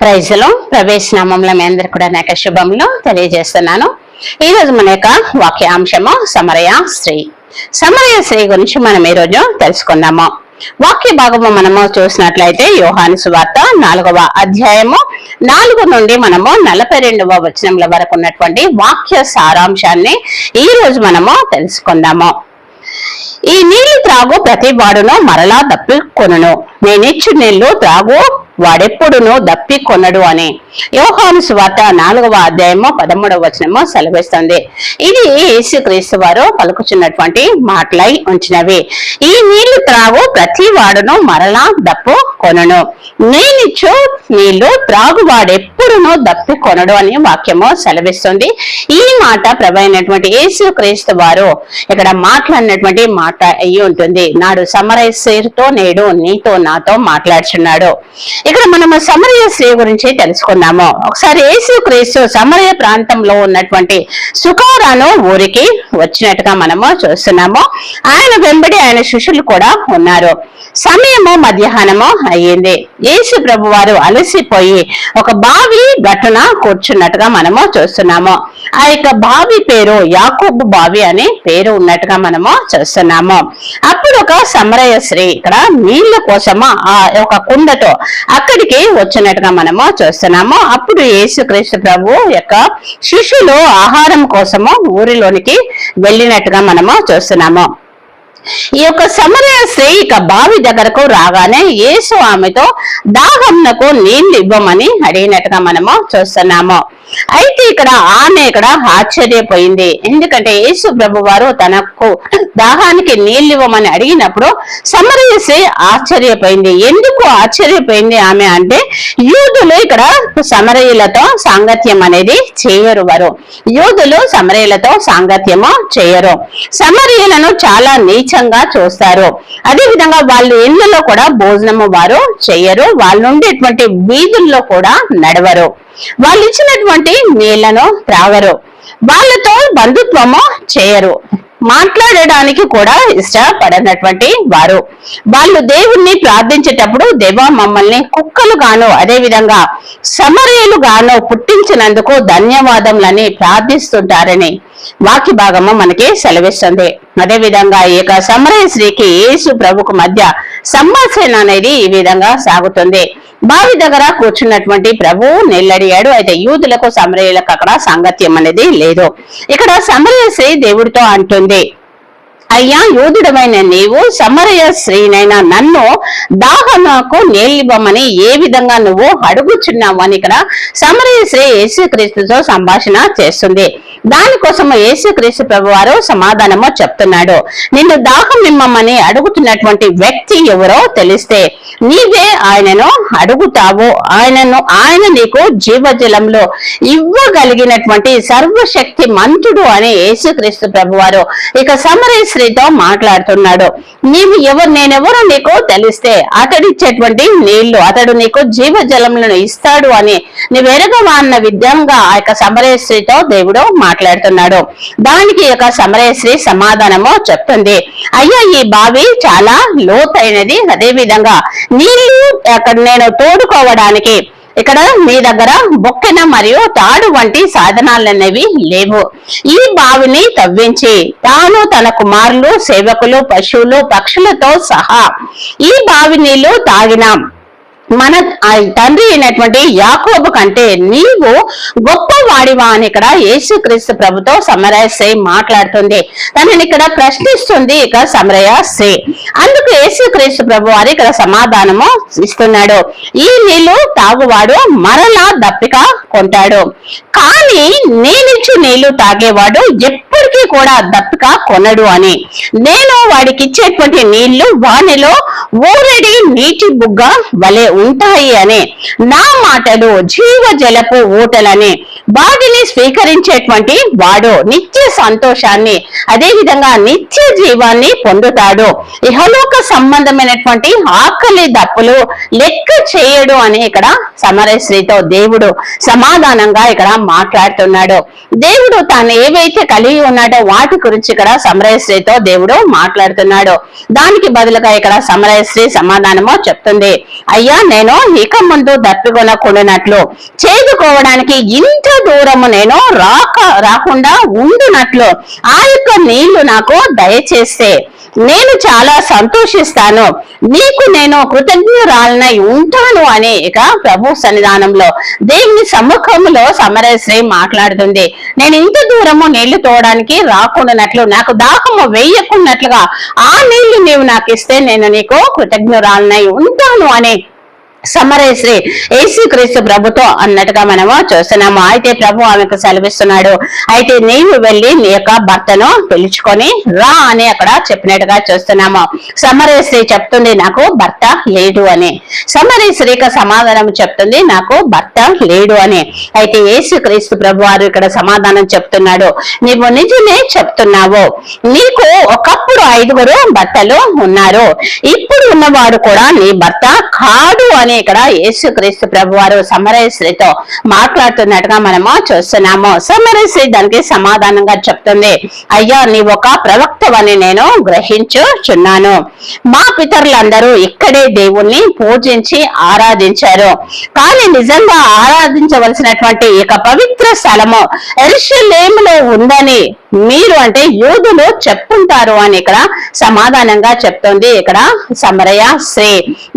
ప్రైజ్లో ప్రవేశనామంలో మీ అందరు కూడా నా శుభములు తెలియజేస్తున్నాను. ఈ రోజు మన యొక్క వాక్యాంశము సమరయ స్త్రీ. సమరయ స్త్రీ గురించి మనం ఈ రోజు తెలుసుకుందాము. వాక్య భాగము మనము చూసినట్లయితే యోహాను సువార్త నాలుగవ అధ్యాయము నాలుగు నుండి మనము నలభై రెండవ వచనముల వరకు ఉన్నటువంటి వాక్య సారాంశాన్ని ఈ రోజు మనము తెలుసుకుందాము. ఈ నీళ్ళు త్రాగు ప్రతి వాడును మరలా దప్పి కొనను. నేనిచ్చు నీళ్ళు త్రాగు వాడెప్పుడును దప్పి కొనడు అని. యోహాను సువార్త నాలుగవ అధ్యాయము పదమూడవ వచనము సెలవిస్తుంది. ఇది యేసుక్రీస్తు వారు పలుకుచున్నటువంటి మాటలై ఉంచినవి. ఈ నీళ్ళు త్రాగు ప్రతి వాడును మరలా దప్పు కొనను. నేనిచ్చు నీళ్ళు త్రాగు వాడెప్పుడును దప్పి కొనడు అని వాక్యము సెలవిస్తుంది. ఈ మాట ప్రభైనటువంటి యేసు క్రీస్తు వారు ఇక్కడ మాట్లాడినటువంటి మాట అయ్యి ఉంటుంది. నాడు సమరయశ్రీతో నేడు నీతో నాతో మాట్లాడుచున్నాడు. ఇక్కడ మనము సమరయ గురించి తెలుసుకుందాము ఒకసారి యేసు క్రీస్తు సమరయ ప్రాంతంలో ఉన్నటువంటి సుకారాను ఊరికి వచ్చినట్టుగా మనము చూస్తున్నాము. ఆయన వెంబడి ఆయన శిష్యులు కూడా ఉన్నారు. సమయము మధ్యాహ్నము అయ్యింది. యేసు ప్రభు వారు అలసిపోయి ఒక బావి గట్టున కూర్చున్నట్టుగా మనము చూస్తున్నాము. ఆ యొక్క బావి పేరు యాకూబ్ బావి అని పేరు ఉన్నట్టుగా మనము చూస్తున్నాము. అప్పుడు ఒక సమరయ శ్రీ ఇక్కడ నీళ్ళ కోసము ఆ ఒక కుండతో అక్కడికి వచ్చినట్టుగా మనము చూస్తున్నాము. అప్పుడు యేసుక్రీస్తు ప్రభు యొక్క శిష్యులు ఆహారం కోసము ఊరిలోనికి వెళ్ళినట్టుగా మనము చూస్తున్నాము. ఈ యొక్క సమరయ స్త్రీ ఇక బావి దగ్గరకు రాగానే యేసు ఆమెతో దాహంనకు నీళ్ళు ఇవ్వమని అడిగినట్టుగా మనము చూస్తున్నాము. అయితే ఇక్కడ ఆమె ఇక్కడ ఆశ్చర్యపోయింది. ఎందుకంటే యేసు ప్రభు వారు తనకు దాహానికి నీళ్ళు ఇవ్వమని అడిగినప్పుడు సమరయ స్త్రీ ఆశ్చర్యపోయింది. ఎందుకు ఆశ్చర్యపోయింది ఆమె అంటే యూదులు ఇక్కడ సమరయులతో సాంగత్యం అనేది చేయరు వారు. యూదులు సమరయులతో సాంగత్యము చేయరు. సమరయులను చాలా నీచంగా చూస్తారు. అదే విధంగా వాళ్ళు ఇళ్ళలో కూడా భోజనము వారు చేయరు వాళ్ళు ఉండేటువంటి వీధుల్లో కూడా నడవరు. వాళ్ళు ఇచ్చినటువంటి నీళ్ళను త్రాగరు. వాళ్ళతో బంధుత్వము చేయరు. మాట్లాడడానికి కూడా ఇష్టపడనటువంటి వారు. వాళ్ళు దేవుణ్ణి ప్రార్థించేటప్పుడు దేవా మమ్మల్ని కుక్కలు గాను అదే విధంగా సమరయులు గాను పుట్టించినందుకు ధన్యవాదములని ప్రార్థిస్తుంటారని వాక్య భాగము మనకి సెలవిస్తుంది. అదే విధంగా ఈ యొక్క సమరయ స్త్రీకి యేసు ప్రభుకు మధ్య సంభాషణ అనేది ఈ విధంగా సాగుతుంది. బావి దగ్గర కూర్చున్నటువంటి ప్రభు నిల్లడియాడు అయితే యూదులకు సమరయులకు అక్కడ సాంగత్యం అనేది లేదు. ఇక్కడ సమరయ స్త్రీ దేవుడితో అంటుంది. అయ్యా యూదుడమైన నీవు సమరయ స్త్రీనైన నన్ను దాహనకు నేలివ్వమని ఏ విధంగా నువ్వు అడుగుచున్నావు అని ఇక్కడ సమరయ స్త్రీ యేసుక్రీస్తుతో సంభాషణ చేస్తుంది. దానికోసం యేసుక్రీస్తు ప్రభు వారు సమాధానము చెప్తున్నాడు. నిన్ను దాహం ఇమ్మమని అడుగుతున్నటువంటి వ్యక్తి ఎవరో తెలిస్తే నీవే ఆయనను అడుగుతావు. ఆయనను ఆయన నీకు జీవజలంలో ఇవ్వగలిగినటువంటి సర్వశక్తి మంతుడు అని యేసుక్రీస్తు ప్రభు వారు ఇక సమరయ స్త్రీతో మాట్లాడుతున్నాడు. నీవు ఎవరు నేనెవరో నీకు తెలిస్తే అతడిచ్చేటువంటి నీళ్ళు అతడు నీకు జీవజలములను ఇస్తాడు అని నీవెరగవాన్న విధంగా ఆ యొక్క సమరయ స్త్రీతో దేవుడు మాట్లాడుతున్నాడు. దానికి యొక్క సమాధానము చెప్తుంది. అయ్యా ఈ బావి చాలా లోతైనది. అదే విధంగా నీళ్ళు అక్కడ నేను తోడుకోవడానికి ఇక్కడ మీ దగ్గర బొక్కెన మరియు తాడు వంటి సాధనాలు అనేవి లేవు. ఈ బావిని తవ్వించి తాను తన కుమారులు సేవకులు పశువులు పక్షులతో సహా ఈ బావి నీళ్ళు తాగినాం. మన తండ్రి అయినటువంటి యాకోబు కంటే నీవు గొప్ప వాడివా అని ఇక్కడ యేసుక్రీస్తు ప్రభుతో సమరయశ్రీ మాట్లాడుతుంది. తనని ఇక్కడ ప్రశ్నిస్తుంది ఇక సే. అందుకు యేసుక్రీస్తు ప్రభు వారు ఇక్కడ సమాధానము ఇస్తున్నాడు. ఈ నీళ్ళు తాగువాడు మరలా దప్పిక కొంటాడు. కానీ నేనిచ్చు నీళ్ళు తాగేవాడు ఎప్పటికీ కూడా దప్పిక కొనడు అని. నేను వాడికి ఇచ్చేటువంటి నీళ్ళు వానిలో ఊరడి నీటి బుగ్గ వలె ఉంటాయి అని నా మాటలు జీవ జలపు ఊటలని వాటిని స్వీకరించేటువంటి వాడు నిత్య సంతోషాన్ని అదే విధంగా నిత్య జీవాన్ని పొందుతాడు. ఇహలోక సంబంధమైనటువంటి ఆకలి దప్పులు లెక్క చేయడు అని ఇక్కడ సమరశ్రీతో దేవుడు సమాధానంగా ఇక్కడ మాట్లాడుతున్నాడు. దేవుడు తాను ఏవైతే కలిగి ఉన్నాడో వాటి గురించి ఇక్కడ సమరయశ్రీతో దేవుడు మాట్లాడుతున్నాడు. దానికి బదులుగా ఇక్కడ సమరయశ్రీ సమాధానము చెప్తుంది. అయ్యా నేను ఇక ముందు దప్పికొనకూడనట్లు చేదుకోవడానికి ఇంత దూరము నేను రాక రాకుండా ఉండునట్లు. ఆ యొక్క నీళ్ళు నాకు దయచేస్తే నేను చాలా సంతోషిస్తాను. నీకు నేను కృతజ్ఞురాలనై ఉంటాను అని ఇక ప్రభు సన్నిధానంలో దేవుని సముఖంలో సమరశ్రీ మాట్లాడుతుంది. నేను ఇంత దూరము నీళ్ళు తోవడానికి రాకుండానట్లు నాకు దాహము వేయకున్నట్లుగా ఆ నీళ్ళు నీవు నాకు ఇస్తే నేను నీకు కృతజ్ఞురాలనై ఉంటాను అని సమరేశ్రీ యేసు క్రీస్తు ప్రభుతో అన్నట్టుగా మనము చూస్తున్నాము. అయితే ప్రభు ఆమెకు సెలవిస్తున్నాడు. అయితే నీవు వెళ్ళి నీ యొక్క భర్తను పిలుచుకొని రా అని అక్కడ చెప్పినట్టుగా చూస్తున్నాము. సమరేశ్రీ చెప్తుంది నాకు భర్త లేడు అని. సమరేశ్రీక సమాధానం చెప్తుంది నాకు భర్త లేడు అని. అయితే యేసు క్రీస్తు ప్రభు వారు ఇక్కడ సమాధానం చెప్తున్నాడు. నీవు నిజమే చెప్తున్నావు. నీకు ఒకప్పుడు ఐదుగురు భర్తలు ఉన్నారు. ఇప్పుడు ఉన్నవాడు కూడా నీ భర్త కాడు అని ఇక్కడ యేసుక్రీస్తు ప్రభు వారు సమరేశ్రీతో మాట్లాడుతున్నట్టుగా మనము చూస్తున్నాము. సమరేశ్రీ దానికి సమాధానంగా చెప్తుంది. అయ్యా నీ ఒక ప్రవక్తవని నేను గ్రహించుచున్నాను. మా పితరులందరూ ఇక్కడే దేవుణ్ణి పూజించి ఆరాధించారు. కానీ నిజంగా ఆరాధించవలసినటువంటి ఇక పవిత్ర స్థలము ఎరుషులేములో ఉందని మీరు అంటే యూదులు చెప్పుంటారు అని ఇక్కడ సమాధానంగా చెప్తుంది ఇక్కడ సమరయ శ్రీ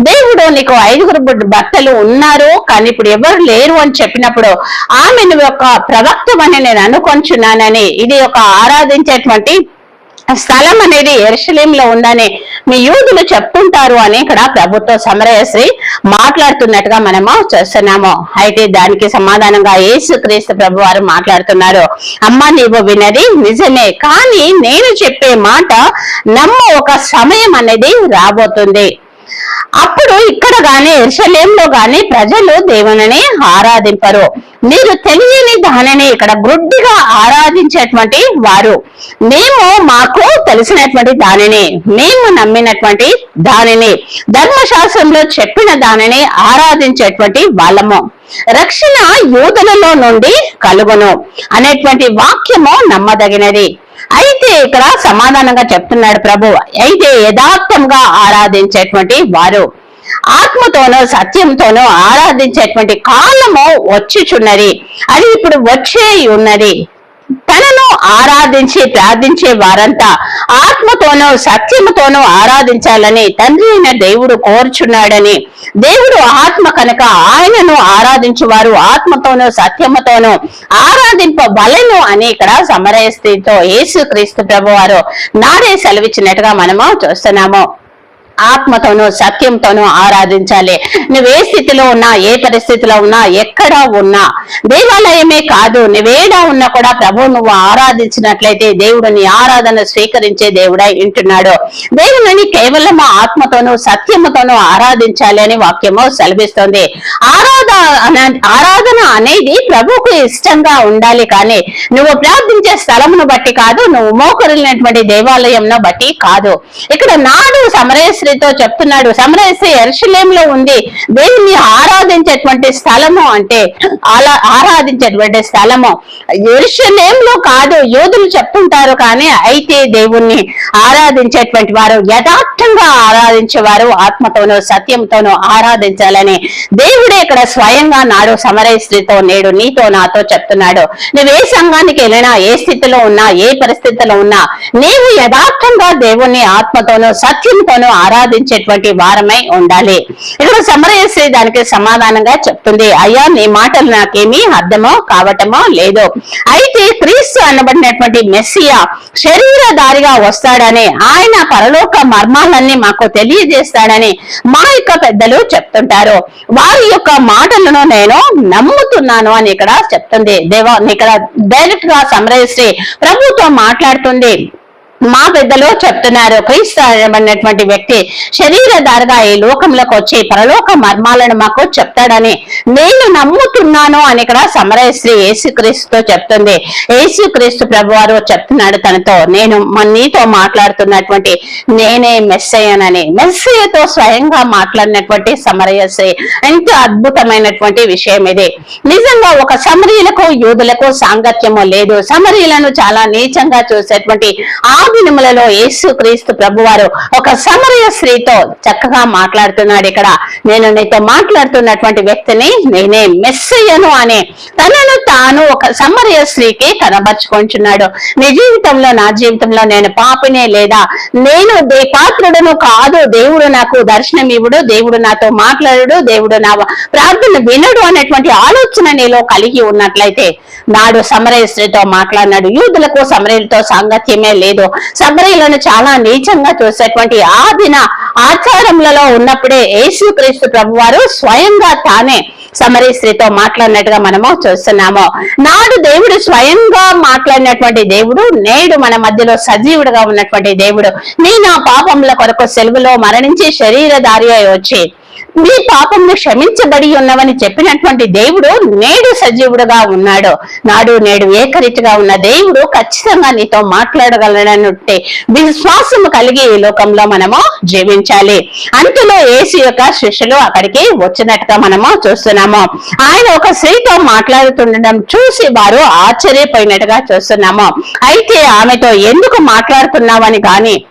దేవుడు నీకు ఐదుగురు బుడ్- భర్తలు ఉన్నారు కానీ ఇప్పుడు ఎవరు లేరు అని చెప్పినప్పుడు ఆమెను ఒక ప్రవక్తమని నేను అనుకొంచున్నానని ఇది ఒక ఆరాధించేటువంటి స్థలం అనేది ఎరుషలేంలో ఉందని మీ యూదులు చెప్తుంటారు అని ఇక్కడ ప్రభుత్వ సమరయశ్రీ మాట్లాడుతున్నట్టుగా మనము చూస్తున్నాము. అయితే దానికి సమాధానంగా యేసు క్రీస్తు ప్రభు వారు మాట్లాడుతున్నారు. అమ్మ నీవు వినది నిజమే కానీ నేను చెప్పే మాట నమ్మ ఒక సమయం అనేది రాబోతుంది. అప్పుడు ఇక్కడ గాని ఎర్షలేంలో గాని ప్రజలు దేవునిని ఆరాధింపరు. మీరు తెలియని దానిని ఇక్కడ గుడ్డిగా ఆరాధించేటువంటి వారు. మేము మాకు తెలిసినటువంటి దానిని మేము నమ్మినటువంటి దానిని ధర్మశాస్త్రంలో చెప్పిన దానిని ఆరాధించేటువంటి వాళ్ళము. రక్షణ యూదులలో నుండి కలుగును అనేటువంటి వాక్యము నమ్మదగినది. అయితే ఇక్కడ సమాధానంగా చెప్తున్నాడు ప్రభు. అయితే యథార్థంగా ఆరాధించేటువంటి వారు ఆత్మతోనూ సత్యంతోనో ఆరాధించేటువంటి కాలము వచ్చిచున్నది. అది ఇప్పుడు వచ్చే ఉన్నది తనను ఆరాధించి ప్రార్థించే వారంతా ఆత్మతోనూ సత్యముతోనూ ఆరాధించాలని తండ్రి అయిన దేవుడు కోరుచున్నాడని. దేవుడు ఆత్మ కనుక ఆయనను ఆరాధించువారు ఆత్మతోనూ సత్యముతోనూ ఆరాధింపవలెను అని ఇక్కడ సమరయస్థితితో యేసు క్రీస్తు ప్రభు వారు నాడే సెలవిచ్చినట్టుగా మనము చూస్తున్నాము. ఆత్మతోనూ సత్యంతోనూ ఆరాధించాలి. నువ్వు ఏ స్థితిలో ఉన్నా ఏ పరిస్థితిలో ఉన్నా ఎక్కడ ఉన్నా దేవాలయమే కాదు నువ్వేడా ఉన్నా కూడా ప్రభు నువ్వు ఆరాధించినట్లయితే దేవుడు నీ ఆరాధన స్వీకరించే దేవుడై ఉంటున్నాడు. దేవుడిని కేవలం ఆత్మతోనూ సత్యముతోనూ ఆరాధించాలి అని వాక్యము సెలవిస్తుంది. ఆరాధన ఆరాధన అనేది ప్రభుకు ఇష్టంగా ఉండాలి కానీ నువ్వు ప్రార్థించే స్థలమును బట్టి కాదు నువ్వు మోకరిలినటువంటి దేవాలయంను బట్టి కాదు. ఇక్కడ నాడు సమరేశ్వరితో చెప్తున్నాడు సమరేశ్వరి ఎరుషలేంలో ఉంది. దేవుని ఆరాధించేటువంటి స్థలము అంటే అలా ఆరాధించేటువంటి స్థలము? ఎరుషలేంలో కాదు యోధులు చెప్తుంటారు కానీ అయితే దేవుణ్ణి ఆరాధించేటువంటి వారు యథార్థంగా ఆరాధించేవారు ఆత్మతోనూ సత్యంతోనూ ఆరాధించాలని దేవుడే ఇక్కడ స్వయంగా నాడు సమరేశ్వరితో నేడు నీతో నాతో చెప్తున్నాడు. నువ్వు ఏ సంఘానికి వెళ్ళినా ఏ స్థితిలో ఉన్నా ఏ పరిస్థితిలో ఉన్నా నీవు యథార్థంగా దేవుణ్ణి ఆత్మతోనూ సత్యంతోనూ ఆరాధించేటువంటి వారమై ఉండాలి. ఇక్కడ సమరయశ్రీ దానికి సమాధానంగా చెప్తుంది. అయ్యా నీ మాటలు నాకేమీ అర్థమో కావటమో లేదు. అయితే క్రీస్తు అనబడినటువంటి మెస్సియా శరీరధారిగా వస్తాడని ఆయన పరలోక మర్మాలన్నీ మాకు తెలియజేస్తాడని మా యొక్క పెద్దలు చెప్తుంటారు. వారి యొక్క మాటలను నేను నమ్ముతున్నాను అని ఇక్కడ చెప్తుంది. దేవా ఇక్కడ డైరెక్ట్గా సమరయశ్రీ ప్రభుతో మాట్లాడుతుంది. మా పెద్దలు చెప్తున్నారు క్రీస్తున్నటువంటి వ్యక్తి శరీరధారగా ఈ లోకంలోకి వచ్చి పరలోక మర్మాలను మాకు చెప్తాడని నేను నమ్ముతున్నాను అని ఇక్కడ సమరశ్రీ యేసుక్రీస్తుతో చెప్తుంది. యేసుక్రీస్తు ప్రభు వారు చెప్తున్నాడు తనతో నేను మన నీతో మాట్లాడుతున్నటువంటి నేనే మెస్సయ్యనని. మెస్సయ్యతో స్వయంగా మాట్లాడినటువంటి సమరయశ్రీ ఎంత అద్భుతమైనటువంటి విషయం ఇది. నిజంగా ఒక సమరీయులకు యూదులకు సాంగత్యము లేదు. సమరీలను చాలా నీచంగా చూసేటువంటి ఆ దినములలో యేసు క్రీస్తు ప్రభువారు ఒక సమరయ స్త్రీతో చక్కగా మాట్లాడుతున్నాడు ఇక్కడ. నేను నీతో మాట్లాడుతున్నటువంటి వ్యక్తిని నేనే మెస్సయ్యను అనే తనను తాను ఒక సమరయ స్త్రీకి కనబరుచుకుంటున్నాడు. నీ జీవితంలో నా జీవితంలో నేను పాపినే లేదా? నేను దే పాత్రుడను కాదు. దేవుడు నాకు దర్శనం ఇవ్వడు. దేవుడు నాతో మాట్లాడు దేవుడు నా ప్రార్థన వినడు అనేటువంటి ఆలోచన నీలో కలిగి ఉన్నట్లయితే నాడు సమరయ స్త్రీతో మాట్లాడినాడు. యూదులకు సమరయులతో సాంగత్యమే లేదు. సమరయులను చాలా నీచంగా చూసేటువంటి ఆ దిన ఆచారములలో ఉన్నప్పుడే యేసుక్రీస్తు ప్రభు వారు స్వయంగా తానే సమరీ స్త్రీతో మాట్లాడినట్టుగా మనము చూస్తున్నాము. నాడు దేవుడు స్వయంగా మాట్లాడినటువంటి దేవుడు నేడు మన మధ్యలో సజీవుడుగా ఉన్నటువంటి దేవుడు. నీ నా పాపముల కొరకు సెలవులో మరణించి శరీరధారి అయి వచ్చి మీ పాపములు క్షమించబడి ఉన్నవని చెప్పినటువంటి దేవుడు నేడు సజీవుడుగా ఉన్నాడు. నాడు నేడు ఏకరీతిగా ఉన్న దేవుడు ఖచ్చితంగా నీతో మాట్లాడగలనంటే విశ్వాసము కలిగి ఈ లోకంలో మనము జీవించాలి. అంతలో ఏసు యొక్క శిష్యులు అక్కడికి వచ్చినట్టుగా మనము చూస్తున్నాము. ఆయన ఒక స్త్రీతో మాట్లాడుతుండడం చూసి వారు ఆశ్చర్యపోయినట్టుగా చూస్తున్నాము. అయితే ఆమెతో ఎందుకు మాట్లాడుతున్నావని గాని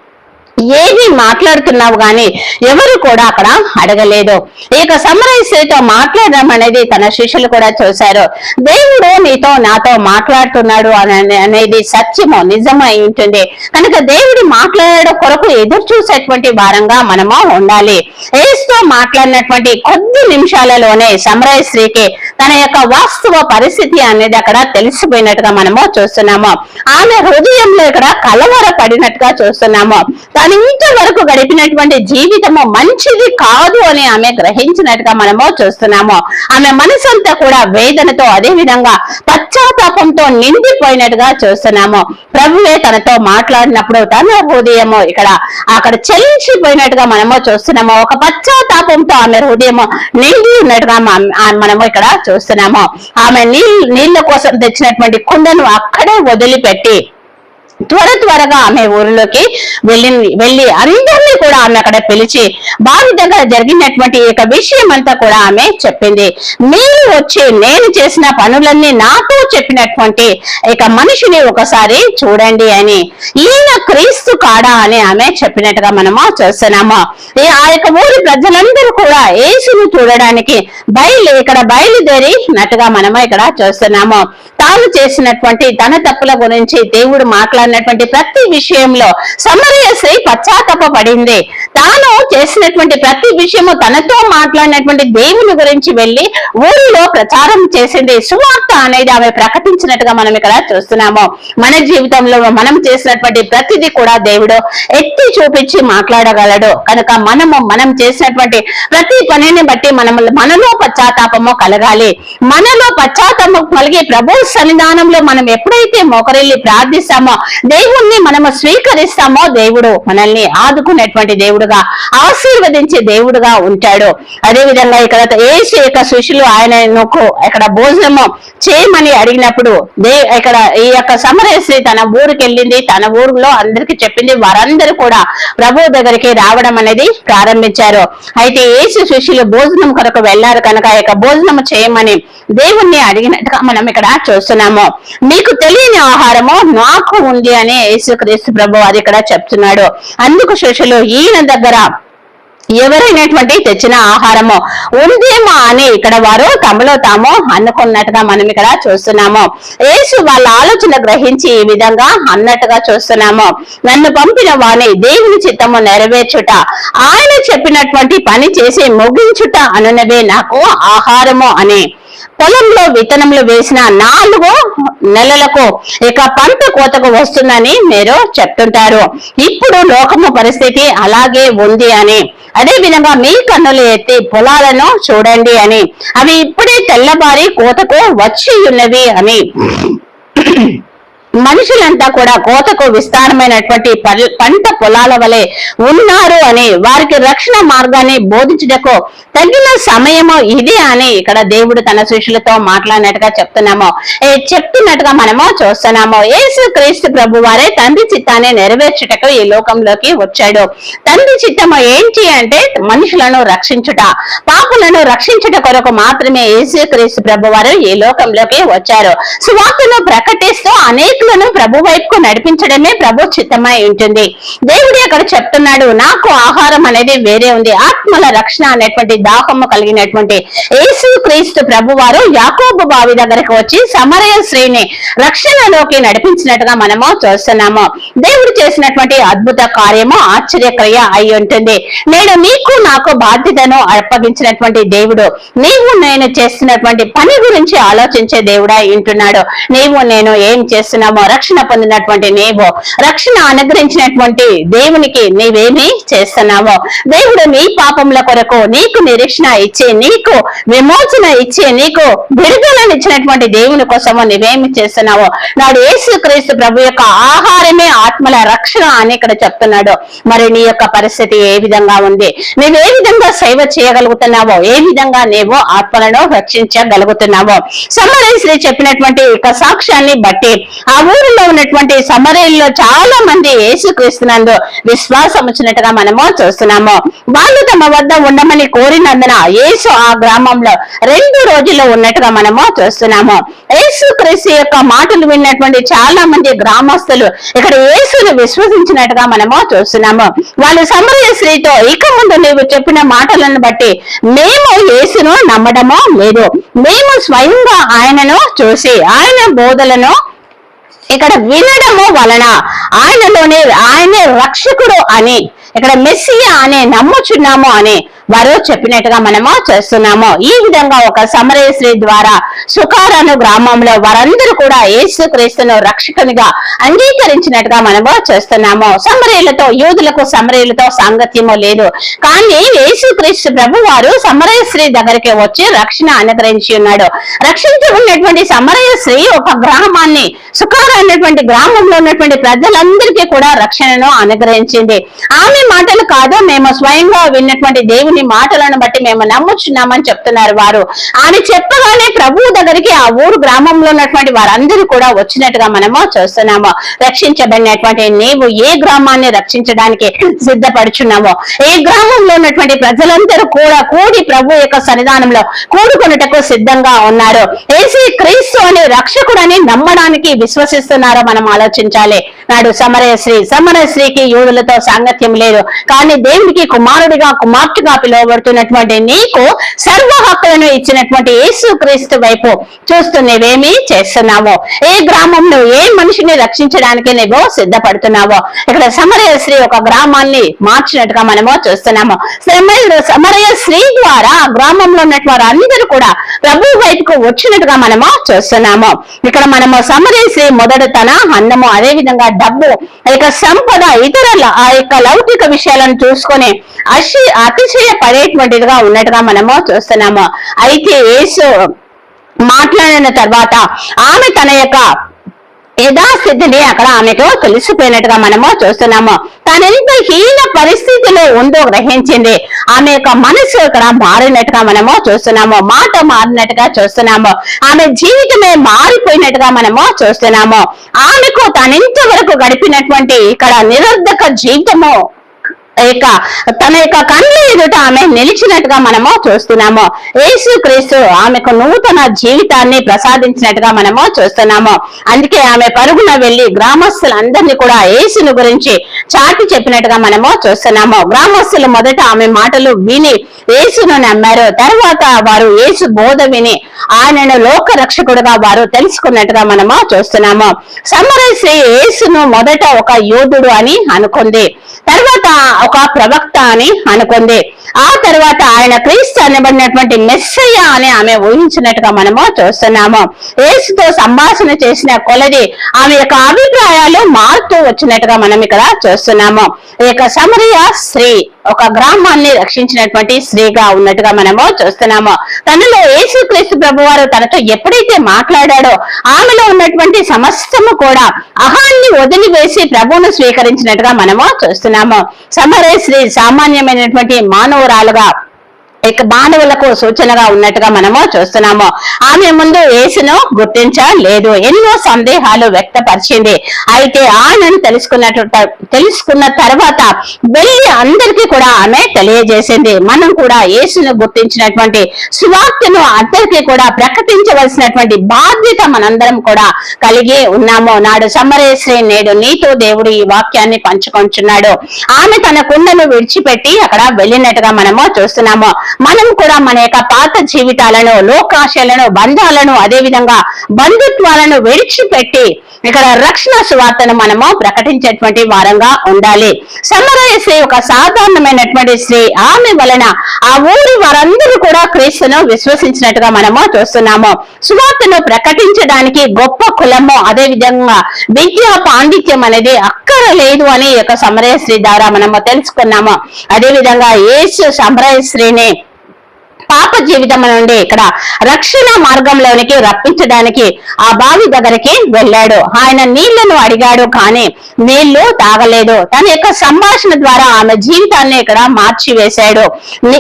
ఏది మాట్లాడుతున్నావు గాని ఎవరు కూడా అక్కడ అడగలేదు. ఇక సమరయ్యతో మాట్లాడడం అనేది తన శిష్యులు కూడా చూశారు. దేవుడు నీతో నాతో మాట్లాడుతున్నాడు అనేది సత్యము నిజమై ఉంటుంది. కనుక దేవుడు మాట్లాడడం కొరకు ఎదురు చూసేటువంటి వారంగా మనము ఉండాలి. ఏసుతో మాట్లాడినటువంటి కొద్ది నిమిషాలలోనే సమరయ స్త్రీకి తన యొక్క వాస్తవ పరిస్థితి అనేది అక్కడ తెలిసిపోయినట్టుగా మనము చూస్తున్నాము. ఆమె హృదయంలో ఇక్కడ కలవర పడినట్టుగా చూస్తున్నాము. తన ఇంతవరకు గడిపినటువంటి జీవితము మంచిది కాదు అని ఆమె గ్రహించినట్టుగా మనము చూస్తున్నాము. ఆమె మనసంతా కూడా వేదనతో అదే విధంగా పశ్చాత్తాపంతో నిండిపోయినట్టుగా చూస్తున్నాము. ప్రభువే తనతో మాట్లాడినప్పుడు తన హృదయము ఇక్కడ అక్కడ చెల్లించిపోయినట్టుగా మనము చూస్తున్నాము. ఒక పశ్చాత్తాపంతో ఆమె హృదయము నిండి ఉన్నట్టుగా మనము ఇక్కడ చూస్తున్నాము. ఆమె నీళ్ళ కోసం తెచ్చినటువంటి కుండను అక్కడే వదిలిపెట్టి త్వర త్వరగా ఆమె ఊరిలోకి వెళ్ళింది. వెళ్ళి అందరినీ కూడా ఆమె అక్కడ పిలిచి బావి దగ్గర జరిగినటువంటి ఈ యొక్క విషయం అంతా కూడా ఆమె చెప్పింది. మీరు వచ్చి నేను చేసిన పనులన్నీ నాతో చెప్పినటువంటి ఇక మనిషిని ఒకసారి చూడండి అని ఈయన క్రీస్తు కాడా అని ఆమె చెప్పినట్టుగా మనము చూస్తున్నాము. ఆ యొక్క ఊరి ప్రజలందరూ కూడా ఏసును చూడడానికి బయలు ఇక్కడ బయలుదేరినట్టుగా మనము ఇక్కడ చూస్తున్నాము. తాను చేసినటువంటి తన తప్పుల గురించి దేవుడు చేస్తున్నటువంటి ప్రతి విషయంలో సమరయ స్త్రీ పశ్చాత్తాప పడింది తాను చేసినటువంటి ప్రతి విషయము తనతో మాట్లాడినటువంటి దేవుని గురించి వెళ్ళి ఊరిలో ప్రచారం చేసింది. సువార్త అనేది ఆమె ప్రకటించినట్టుగా మనం ఇక్కడ చూస్తున్నాము. మన జీవితంలో మనం చేసినటువంటి ప్రతిదీ కూడా దేవుడు ఎత్తి చూపించి మాట్లాడగలడు. కనుక మనము మనం చేసినటువంటి ప్రతి పనిని బట్టి మనం మనలో పశ్చాత్తాపము కలగాలి. మనలో పశ్చాత్తాపం కలిగి ప్రభు సన్నిధానంలో మనం ఎప్పుడైతే మోకరిల్లి ప్రార్థిస్తామో దేవుణ్ణి మనము స్వీకరిస్తామో దేవుడు మనల్ని ఆదుకునేటువంటి దేవుడుగా ఆశీర్వదించే దేవుడుగా ఉంటాడు. అదే విధంగా ఇక్కడ ఏసు యొక్క శిష్యులు ఆయనకు ఇక్కడ భోజనము చేయమని అడిగినప్పుడు దే ఇక్కడ ఈ యొక్క సమరశ్రీ తన ఊరికి వెళ్ళింది తన ఊరిలో అందరికి చెప్పింది వారందరూ కూడా ప్రభు దగ్గరికి రావడం అనేది ప్రారంభించారు. అయితే ఏసు శిష్యులు భోజనం కొరకు వెళ్ళారు కనుక ఈ యొక్క చేయమని దేవుణ్ణి అడిగినట్టుగా మనం ఇక్కడ చూస్తున్నాము. మీకు తెలియని ఆహారము నాకు ఉంది అని యేసుక్రీస్తు ప్రభు అది ఇక్కడ చెప్తున్నాడు. అందుకు శిష్యులు ఈయన దగ్గర ఎవరైనటువంటి తెచ్చిన ఆహారము ఉందేమో అని ఇక్కడ వారు తమలో తాము అనుకున్నట్టుగా మనం ఇక్కడ చూస్తున్నాము. యేసు వాళ్ళ ఆలోచన గ్రహించి ఈ విధంగా అన్నట్టుగా చూస్తున్నాము. నన్ను పంపిన వాని దేవుని చిత్తము నెరవేర్చుట ఆయన చెప్పినటువంటి పని చేసి ముగించుట అనునవే నాకు ఆహారము అని. పొలంలో విత్తనములు వేసిన నాలుగు నెలలకు ఇక పంట కోతకు వస్తుందని మీరు చెప్తుంటారు. ఇప్పుడు లోకము పరిస్థితి అలాగే ఉంది అని. అదే విధంగా మీ కన్నులు ఎత్తి పొలాలను చూడండి అని. అవి ఇప్పుడే తెల్లబారి కోతకు వచ్చి ఉన్నవి అని. మనుషులంతా కూడా కోతకు విస్తారమైనటువంటి పంట పొలాల వలె ఉన్నారు అని వారికి రక్షణ మార్గాన్ని బోధించుటకు తగిన సమయము ఇది అని ఇక్కడ దేవుడు తన శిష్యులతో మాట్లాడినట్టుగా చెప్తున్నాము. ఏ చెప్తున్నట్టుగా మనము చూస్తున్నాము. యేసు క్రీస్తు ప్రభు వారే తండ్రి చిత్తాన్ని నెరవేర్చుటకు ఈ లోకంలోకి వచ్చాడు. తండ్రి చిత్తము ఏంటి అంటే మనుషులను రక్షించుట పాపులను రక్షించుట కొరకు మాత్రమే యేసు క్రీస్తు ప్రభు వారు ఈ లోకంలోకి వచ్చారు. సువార్తను ప్రకటిస్తూ అనేక అనేకులను ప్రభు వైపుకు నడిపించడమే ప్రభు చిత్తమై ఉంటుంది. దేవుడు అక్కడ చెప్తున్నాడు నాకు ఆహారం అనేది వేరే ఉంది. ఆత్మల రక్షణ అనేటువంటి దాహము కలిగినటువంటి యేసు క్రీస్తు ప్రభు వారు యాకోబు బావి దగ్గరకు వచ్చి సమరయ శ్రేణి రక్షణలోకి నడిపించినట్టుగా మనము చూస్తున్నాము. దేవుడు చేసినటువంటి అద్భుత కార్యము ఆశ్చర్యక్రియ అయి ఉంటుంది. నేను నీకు నాకు బాధ్యతను అప్పగించినటువంటి దేవుడు నీవు నేను చేస్తున్నటువంటి పని గురించి ఆలోచించే దేవుడా వింటున్నాడు నీవు నేను ఏం చేస్తున్నావు ఉన్నామో రక్షణ పొందినటువంటి నీవు రక్షణ అనుగ్రహించినటువంటి దేవునికి నీవేమి చేస్తున్నావో. దేవుడు నీ పాపముల కొరకు నీకు నిరీక్షణ ఇచ్చి నీకు విమోచన ఇచ్చి నీకు విడుదలనిచ్చినటువంటి దేవుని కోసము నీవేమి చేస్తున్నావో. నాడు యేసు క్రీస్తు ప్రభు యొక్క ఆహారమే ఆత్మల రక్షణ అని ఇక్కడ చెప్తున్నాడు. మరి నీ యొక్క పరిస్థితి ఏ విధంగా ఉంది? నీవు ఏ విధంగా సేవ చేయగలుగుతున్నావో? ఏ విధంగా నీవు ఆత్మలను రక్షించగలుగుతున్నావో? సమరేశ్వరి చెప్పినటువంటి యొక్క సాక్ష్యాన్ని బట్టి ఆ ఊరిలో ఉన్నటువంటి సమరయుల్లో చాలా మంది యేసు విశ్వాసం వచ్చినట్టుగా మనము చూస్తున్నాము. వాళ్ళు తమ వద్ద ఉండమని కోరినందున యేసు ఆ గ్రామంలో రెండు రోజులు ఉన్నట్టుగా మనము చూస్తున్నాము. యేసు క్రీస్తు యొక్క మాటలు విన్నటువంటి చాలా మంది గ్రామస్తులు ఇక్కడ యేసును విశ్వసించినట్టుగా మనము చూస్తున్నాము. వాళ్ళు సమరయ స్త్రీతో ఇక ముందు నీవు చెప్పిన మాటలను బట్టి మేము యేసును నమ్మడమో? లేదు. మేము స్వయంగా ఆయనను చూసి ఆయన బోధలను ఇక్కడ వినడము వలన ఆయనలోనే ఆయనే రక్షకుడు అని ఇక్కడ మెస్సియా అనే నమ్ముచున్నాము అని వారు చెప్పినట్టుగా మనము చేస్తున్నాము. ఈ విధంగా ఒక సమరేశ్రీ ద్వారా సుకారాను గ్రామంలో వారందరూ కూడా యేసు క్రీస్తును రక్షకునిగా అంగీకరించినట్టుగా మనము చేస్తున్నాము. సమరేలతో యూదులకు సమరేలతో సాంగత్యము లేదు. కానీ యేసు క్రీస్తు ప్రభు వారు సమరయశ్రీ దగ్గరికి వచ్చి రక్షణ అనుగ్రహించి ఉన్నాడు. రక్షించి ఉన్నటువంటి సమరయశ్రీ ఒక గ్రామాన్ని సుఖార అనేటువంటి గ్రామంలో ఉన్నటువంటి ప్రజలందరికీ కూడా రక్షణను అనుగ్రహించింది. ఆమె మాటలు కాదు మేము స్వయంగా విన్నటువంటి దేవుని మాటలను బట్టి మేము నమ్ముచున్నామని చెప్తున్నారు వారు. ఆమె చెప్పగానే ప్రభువు దగ్గరికి ఆ ఊరు గ్రామంలో ఉన్నటువంటి వారందరూ కూడా వచ్చినట్టుగా మనము చూస్తున్నాము. రక్షించబడినటువంటి నీవు ఏ గ్రామాన్ని రక్షించడానికి సిద్ధపడుచున్నావో ఏ గ్రామంలో ఉన్నటువంటి ప్రజలందరూ కూడా కూడి ప్రభు యొక్క సన్నిధానంలో కూడుకున్నటకు సిద్ధంగా ఉన్నారు. ఏసీ క్రీస్తు అనే రక్షకుడని నమ్మడానికి విశ్వసిస్తున్నారో మనం ఆలోచించాలి. నాడు సమరయశ్రీ సమరశ్రీకి యూదులతో సాంగత్యం లేదు. కానీ దేవుడికి కుమారుడిగా కుమార్తెగా పిలువబడుతున్నటువంటి నీకు సర్వ హక్కులను ఇచ్చినటువంటి యేసు క్రీస్తు వైపు చూస్తూ నీవేమి చేస్తున్నావో? ఏ గ్రామంలో ఏ మనిషిని రక్షించడానికి నువ్వు సిద్ధపడుతున్నావో? ఇక్కడ సమరయ శ్రీ ఒక గ్రామాన్ని మార్చినట్టుగా మనము చూస్తున్నాము. సమరయ స్త్రీ శ్రీ ద్వారా ఆ గ్రామంలో ఉన్నటువంటి అందరూ కూడా ప్రభు వైపుకు వచ్చినట్టుగా మనము చూస్తున్నాము. ఇక్కడ మనము సమరయ శ్రీ మొదట తన అన్నము అదే విధంగా డబ్బు ఆ యొక్క సంపద ఇతరుల ఆ యొక్క లౌకిక విషయాలను చూసుకొని అశి పడేటువంటిదిగా ఉన్నట్టుగా మనము చూస్తున్నాము. అయితే యేసు మాట్లాడిన తర్వాత ఆమె తన యొక్క యథాస్థితిని అక్కడ ఆమెకు తెలిసిపోయినట్టుగా మనము చూస్తున్నాము. తన ఎంత హీన పరిస్థితిలో ఉందో గ్రహించింది. ఆమె యొక్క మనసు ఇక్కడ మారినట్టుగా మనము చూస్తున్నాము. మాట మారినట్టుగా చూస్తున్నాము. ఆమె జీవితమే మారిపోయినట్టుగా మనము చూస్తున్నాము. ఆమెకు తాను వరకు గడిపినటువంటి ఇక్కడ నిరర్ధక జీవితము యొక్క తన యొక్క కళ్ళ ఎదుట ఆమె నిలిచినట్టుగా మనము చూస్తున్నాము. యేసు క్రీస్తు ఆమెకు నూతన జీవితాన్ని ప్రసాదించినట్టుగా మనము చూస్తున్నాము. అందుకే ఆమె పరుగున వెళ్ళి గ్రామస్తులందరినీ కూడా యేసును గురించి చాటి చెప్పినట్టుగా మనము చూస్తున్నాము. గ్రామస్తులు మొదట ఆమె మాటలు విని యేసును నమ్మారు. తర్వాత వారు యేసు బోధ విని ఆయనను లోక రక్షకుడుగా వారు తెలుసుకున్నట్టుగా మనము చూస్తున్నాము. సమరశ్రీ యేసును మొదట ఒక యోధుడు అని అనుకుంది. తర్వాత ఒక ప్రవక్త అని అనుకుంది. ఆ తర్వాత ఆయన క్రీస్తు అనబడినటువంటి మెస్సయ్య అని ఆమె ఊహించినట్టుగా మనము చూస్తున్నాము. యేసుతో సంభాషణ చేసిన కొలది ఆమె యొక్క అభిప్రాయాలు మారుతూ వచ్చినట్టుగా మనం ఇక్కడ చూస్తున్నాము. ఈ యొక్క సమరియ స్త్రీ ఒక గ్రామాన్ని రక్షించినటువంటి స్త్రీగా ఉన్నట్టుగా మనము చూస్తున్నాము. తనలో యేసుక్రీస్తు ప్రభు వారు తనతో ఎప్పుడైతే మాట్లాడాడో ఆమెలో ఉన్నటువంటి సమస్తము కూడా అహాన్ని వదిలివేసి ప్రభువును స్వీకరించినట్టుగా మనము చూస్తున్నాము. సమరే స్త్రీ సామాన్యమైనటువంటి మానవురాలుగా ఇక మానవులకు సూచనగా ఉన్నట్టుగా మనము చూస్తున్నాము. ఆమె ముందు యేసును గుర్తించలేదు. ఎన్నో సందేహాలు వ్యక్తపరిచింది. అయితే ఆయనను తెలుసుకున్నట్టు తెలుసుకున్న తర్వాత వెళ్ళి అందరికీ కూడా ఆమె తెలియజేసింది. మనం కూడా యేసును గుర్తించినటువంటి సువార్తను అందరికీ కూడా ప్రకటించవలసినటువంటి బాధ్యత మనందరం కూడా కలిగి ఉన్నాము. నాడు సమరేశ్వరి నేడు నీతో దేవుడు ఈ వాక్యాన్ని పంచుకొంచున్నాడు ఆమె తన కుండను విడిచిపెట్టి అక్కడ వెళ్ళినట్టుగా మనము చూస్తున్నాము. మనం కూడా మన యొక్క పాత జీవితాలను లోకాశలను బంధాలను అదే విధంగా బంధుత్వాలను విడిచిపెట్టి ఇక్కడ రక్షణ సువార్తను మనము ప్రకటించేటువంటి వారంగా ఉండాలి. సమరయ శ్రీ ఒక సాధారణమైనటువంటి స్త్రీ. ఆమె వలన ఆ ఊరి వారందరూ కూడా క్రీస్తును విశ్వసించినట్టుగా మనము చూస్తున్నాము. సువార్తను ప్రకటించడానికి గొప్ప కులము అదే విధంగా విద్యా పాండిత్యం అనేది అక్కరలేదు అని యొక్క సమరయ శ్రీ ద్వారా మనము తెలుసుకున్నాము. అదే విధంగా ఏసు సమరయ శ్రీని పాప జీవితం నుండి ఇక్కడ రక్షణ మార్గంలోనికి రప్పించడానికి ఆ బావి దగ్గరికి వెళ్ళాడు. ఆయన నీళ్ళను అడిగాడు కానీ నీళ్ళు తాగలేదు. తన యొక్క సంభాషణ ద్వారా ఆమె జీవితాన్ని ఇక్కడ మార్చివేశాడు.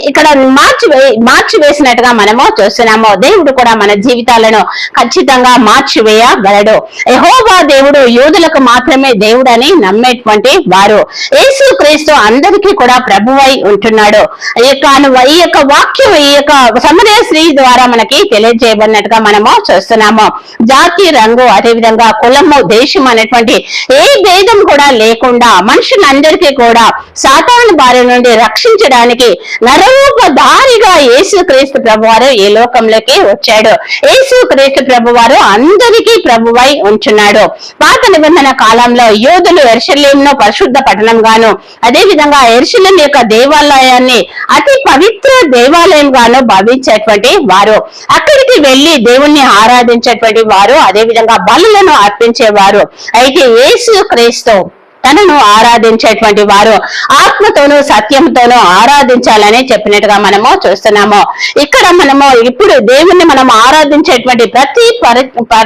ఇక్కడ మార్చి మార్చివేసినట్టుగా మనము చూస్తున్నాము. దేవుడు కూడా మన జీవితాలను ఖచ్చితంగా మార్చివేయగలడు. ఎహోబా యహోవా దేవుడు యూదులకు మాత్రమే దేవుడని నమ్మేటువంటి వారు. యేసు క్రీస్తు అందరికీ కూడా ప్రభువై ఉంటున్నాడు. ఈ యొక్క వాక్యం ఈ యొక్క సముదయ శ్రీ ద్వారా మనకి తెలియజేయబడినట్టుగా మనము చూస్తున్నాము. జాతి రంగు అదే విధంగా కులము దేశం అనేటువంటి ఏ భేదం కూడా లేకుండా మనుషులందరికీ కూడా సాతాను బారి నుండి రక్షించడానికి నరూప దారిగా యేసు క్రీస్తు ప్రభువారు ఈ లోకంలోకి వచ్చాడు. యేసు క్రీస్తు ప్రభువారు అందరికీ ప్రభువై ఉంచున్నాడు పాత నిబంధన కాలంలో యోధులు ఎర్షలేంను పరిశుద్ధ పట్టణం గాను అదే విధంగా ఎర్షలేం యొక్క దేవాలయాన్ని అతి పవిత్ర దేవాలయం గాను భావించేటువంటి వారు. అక్కడికి వెళ్ళి దేవుణ్ణి ఆరాధించేటువంటి వారు అదే విధంగా బలులను అర్పించేవారు. అయితే యేసు క్రీస్తు తనను ఆరాధించేటువంటి వారు ఆత్మతోనూ సత్యంతోనూ ఆరాధించాలని చెప్పినట్టుగా మనము చూస్తున్నాము. ఇక్కడ మనము ఇప్పుడు దేవుణ్ణి మనం ఆరాధించేటువంటి ప్రతి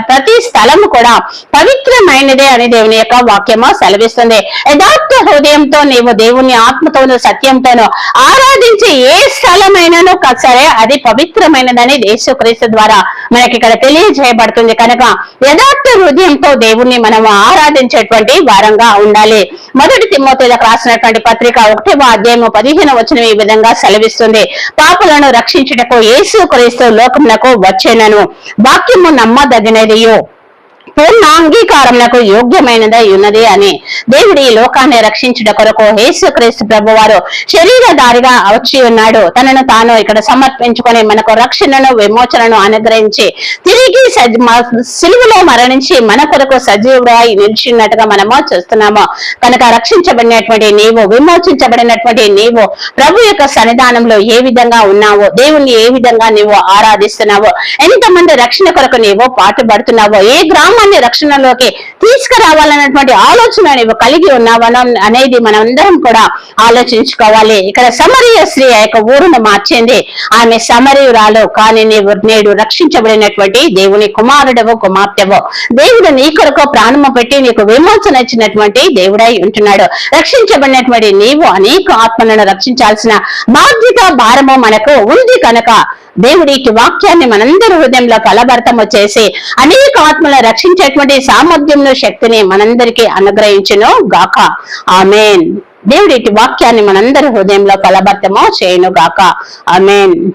ప్రతి స్థలము కూడా పవిత్రమైనదే అని దేవుని యొక్క వాక్యము సెలవిస్తుంది. యథార్థ హృదయంతో నీవు దేవుణ్ణి ఆత్మతోనూ సత్యంతోనూ ఆరాధించి ఏ స్థలమైనను సరే అది పవిత్రమైనదని దేశక్రీస్తు ద్వారా మనకి ఇక్కడ తెలియజేయబడుతుంది. కనుక యథార్థ హృదయంతో దేవుణ్ణి మనము ఆరాధించేటువంటి వారంగా ఉండాలి. చేయాలి. మొదటి తిమ్మోతులకు రాసినటువంటి పత్రిక ఒకటవ అధ్యాయము పదిహేను వచ్చిన ఈ విధంగా సెలవిస్తుంది. పాపలను రక్షించుటకు యేసు క్రీస్తు లోకమునకు వచ్చేనను. వాక్యము నమ్మదగినదియో. పూర్ణ అంగీకారములకు యోగ్యమైనదై ఉన్నది అని దేవుడి ఈ లోకాన్ని రక్షించుట కొరకు యేసుక్రీస్తు ప్రభు వారు శరీరధారిగా వచ్చి ఉన్నాడు. తనను తాను ఇక్కడ సమర్పించుకొని మనకు రక్షణను విమోచనను అనుగ్రహించి తిరిగి సిలువలో మరణించి మన కొరకు సజీవుడై నిలిచినట్టుగా మనము చూస్తున్నాము. కనుక రక్షించబడినటువంటి నీవు విమోచించబడినటువంటి నీవు ప్రభు యొక్క సన్నిధానంలో ఏ విధంగా ఉన్నావో దేవుణ్ణి ఏ విధంగా నీవు ఆరాధిస్తున్నావో ఎంతమంది రక్షణ కొరకు నీవు పాటుపడుతున్నావో ఏ గ్రామ కుటుంబాన్ని రక్షణలోకి తీసుకురావాలన్నటువంటి ఆలోచన నీవు కలిగి ఉన్నావనం అనేది మనందరం కూడా ఆలోచించుకోవాలి. ఇక్కడ సమరీయ స్త్రీ ఆ యొక్క ఊరును మార్చింది. ఆమె సమరీయురాలు కానీ నీవు నేడు రక్షించబడినటువంటి దేవుని కుమారుడవు కుమార్తెవో. దేవుడు నీ కొరకు ప్రాణము పెట్టి నీకు విమోచన ఇచ్చినటువంటి దేవుడై ఉంటున్నాడు. రక్షించబడినటువంటి నీవు అనేక ఆత్మలను రక్షించాల్సిన బాధ్యత భారము మనకు ఉంది కనుక దేవుడికి వాక్యాన్ని మనందరి హృదయంలో ఫలభర్తము చేసి అనేక ఆత్మలను రక్షించేటువంటి సామర్థ్యంలో శక్తిని మనందరికీ అనుగ్రహించును గాక. ఆమెన్. దేవుడి వాక్యాన్ని మనందరి హృదయంలో ఫలభర్తము చేయను గాక ఆమెన్.